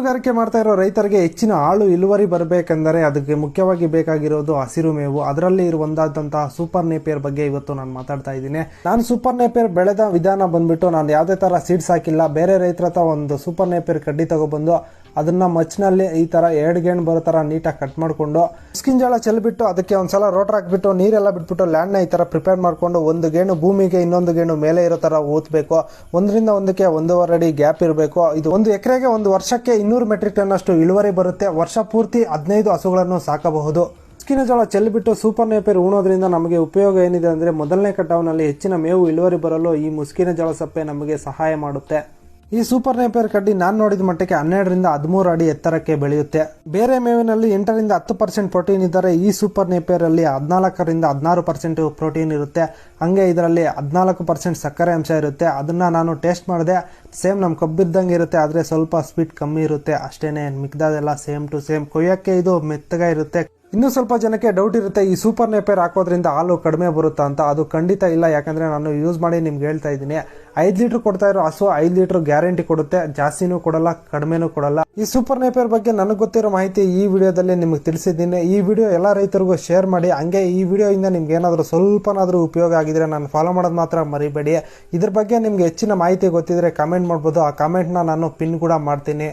ಹೈನುಗಾರಿಕೆ ಮಾಡ್ತಾ ಇರೋ ರೈತರಿಗೆ ಹೆಚ್ಚಿನ ಆಳು ಇಳುವರಿ ಬರಬೇಕೆಂದರೆ ಅದಕ್ಕೆ ಮುಖ್ಯವಾಗಿ ಬೇಕಾಗಿರೋದು ಹಸಿರು ಮೇವು. ಅದರಲ್ಲಿ ಒಂದಾದಂತಹ ಸೂಪರ್ ನೇಪಿಯರ್ ಬಗ್ಗೆ ಇವತ್ತು ನಾನು ಮಾತಾಡ್ತಾ ಇದ್ದೀನಿ. ನಾನು ಸೂಪರ್ ನೇಪಿಯರ್ ಬೆಳೆದ ವಿಧಾನ ಬಂದ್ಬಿಟ್ಟು ನಾನು ಯಾವುದೇ ತರ ಸೀಡ್ಸ್ ಹಾಕಿಲ್ಲ. ಬೇರೆ ರೈತರ ಒಂದು ಸೂಪರ್ ನೇಪಿಯರ್ ಕಡ್ಡಿ ತಗೊಬಂದು ಅದನ್ನ ಮಚ್ಚಿನಲ್ಲಿ ಈ ತರ ಎರಡು ಗೇಣ್ ಬರೋ ತರ ನೀಟಾಗಿ ಕಟ್ ಮಾಡಿಕೊಂಡು ಸ್ಕಿನ್ ಜೋಳ ಚೆಲ್ಬಿಟ್ಟು ಅದಕ್ಕೆ ಒಂದ್ಸಲ ರೋಟರ್ ಹಾಕ್ಬಿಟ್ಟು, ನೀರೆಲ್ಲ ಬಿಟ್ಬಿಟ್ಟು ಲ್ಯಾಂಡ್ನ ಈ ತರ ಪ್ರಿಪೇರ್ ಮಾಡ್ಕೊಂಡು ಒಂದು ಗೇಣು ಭೂಮಿಗೆ ಇನ್ನೊಂದು ಗೇಣು ಮೇಲೆ ಇರೋ ತರ ಊತ್ಬೇಕು ಒಂದರಿಂದ ಒಂದಕ್ಕೆ ಒಂದೂವರೆ ಅಡಿ ಗ್ಯಾಪ್ ಇರಬೇಕು. ಇದು ಒಂದು ಎಕರೆಗೆ ಒಂದು ವರ್ಷಕ್ಕೆ ಇನ್ನೂರು ಮೆಟ್ರಿಕ್ ಟನ್ ಅಷ್ಟು ಇಳುವರಿ ಬರುತ್ತೆ. ವರ್ಷ ಪೂರ್ತಿ ಹದಿನೈದು ಹಸುಗಳನ್ನು ಸಾಕಬಹುದು. ಮುಸ್ಕಿನ ಜೋಳ ಚೆಲ್ಲಿಬಿಟ್ಟು ಸೂಪರ್ ನೇಪೇರ್ ಉಣೋದ್ರಿಂದ ನಮಗೆ ಉಪಯೋಗ ಏನಿದೆ ಅಂದರೆ ಮೊದಲನೇ ಕಟಾವ್ನಲ್ಲಿ ಹೆಚ್ಚಿನ ಮೇವು ಇಳುವರಿ ಬರಲು ಈ ಮುಸ್ಕಿನ ಜೋಳ ಸಪ್ಪೆ ನಮಗೆ ಸಹಾಯ ಮಾಡುತ್ತೆ. ಈ ಸೂಪರ್ ನೇಪಿಯರ್ ಕಡ್ಡಿ ನಾನು ನೋಡಿದ ಮಟ್ಟಕ್ಕೆ ಹನ್ನೆರಡರಿಂದ ಹದಿಮೂರು ಅಡಿ ಎತ್ತರಕ್ಕೆ ಬೆಳೆಯುತ್ತೆ. ಬೇರೆ ಮೇವಿನಲ್ಲಿ ಎಂಟರಿಂದ ಹತ್ತು ಪರ್ಸೆಂಟ್ ಪ್ರೋಟೀನ್ ಇದ್ದರೆ ಈ ಸೂಪರ್ ನೇಪಿಯರ್ ಅಲ್ಲಿ ಹದಿನಾಲ್ಕರಿಂದ ಹದಿನಾರು ಪರ್ಸೆಂಟ್ ಪ್ರೋಟೀನ್ ಇರುತ್ತೆ. ಹಂಗೆ ಇದರಲ್ಲಿ ಹದಿನಾಲ್ಕು ಪರ್ಸೆಂಟ್ ಸಕ್ಕರೆ ಅಂಶ ಇರುತ್ತೆ. ಅದನ್ನ ನಾನು ಟೇಸ್ಟ್ ಮಾಡಿದೆ. ಸೇಮ್ ನಮ್ಮ ಕಬ್ಬಿದ್ದಂಗೆ ಇರುತ್ತೆ, ಆದರೆ ಸ್ವಲ್ಪ ಸ್ವೀಟ್ ಕಮ್ಮಿ ಇರುತ್ತೆ. ಅಷ್ಟೇನೆ, ಮಿಕ್ದಾದೆಲ್ಲ ಸೇಮ್ ಟು ಸೇಮ್ ಕೊಯ್ಯಕ್ಕೆ ಇದು ಮೆತ್ತಗ ಇರುತ್ತೆ. ಇನ್ನು ಸ್ವಲ್ಪ ಜನಕ್ಕೆ ಡೌಟ್ ಇರುತ್ತೆ, ಈ ಸೂಪರ್ ನೇಪೇರ್ ಹಾಕೋದ್ರಿಂದ ಹಾಲು ಕಡಿಮೆ ಬರುತ್ತಾ ಅಂತ. ಅದು ಖಂಡಿತ ಇಲ್ಲ, ಯಾಕಂದರೆ ನಾನು ಯೂಸ್ ಮಾಡಿ ನಿಮ್ಗೆ ಹೇಳ್ತಾ ಇದ್ದೀನಿ. ಐದು ಲೀಟ್ರ್ ಕೊಡ್ತಾ ಇರೋ ಹಸು ಐದು ಲೀಟ್ರ್ ಗ್ಯಾರಂಟಿ ಕೊಡುತ್ತೆ, ಜಾಸ್ತಿನೂ ಕೊಡಲ್ಲ, ಕಡಿಮೆನೂ ಕೊಡಲ್ಲ. ಈ ಸೂಪರ್ ನೇಪೇರ್ ಬಗ್ಗೆ ನನಗೆ ಗೊತ್ತಿರೋ ಮಾಹಿತಿ ಈ ವಿಡಿಯೋದಲ್ಲಿ ನಿಮ್ಗೆ ತಿಳಿಸಿದ್ದೀನಿ. ಈ ವಿಡಿಯೋ ಎಲ್ಲ ರೈತರಿಗೂ ಶೇರ್ ಮಾಡಿ, ಹಂಗೆ ಈ ವಿಡಿಯೋಯಿಂದ ನಿಮ್ಗೆ ಏನಾದರೂ ಸ್ವಲ್ಪನಾದರೂ ಉಪಯೋಗ ಆಗಿದ್ರೆ ನಾನು ಫಾಲೋ ಮಾಡೋದು ಮಾತ್ರ ಮರಿಬೇಡಿ. ಇದ್ರ ಬಗ್ಗೆ ನಿಮ್ಗೆ ಹೆಚ್ಚಿನ ಮಾಹಿತಿ ಗೊತ್ತಿದ್ರೆ ಕಾಮೆಂಟ್ ಮಾಡ್ಬೋದು. ಆ ಕಮೆಂಟ್ನ ನಾನು ಪಿನ್ ಕೂಡ ಮಾಡ್ತೀನಿ.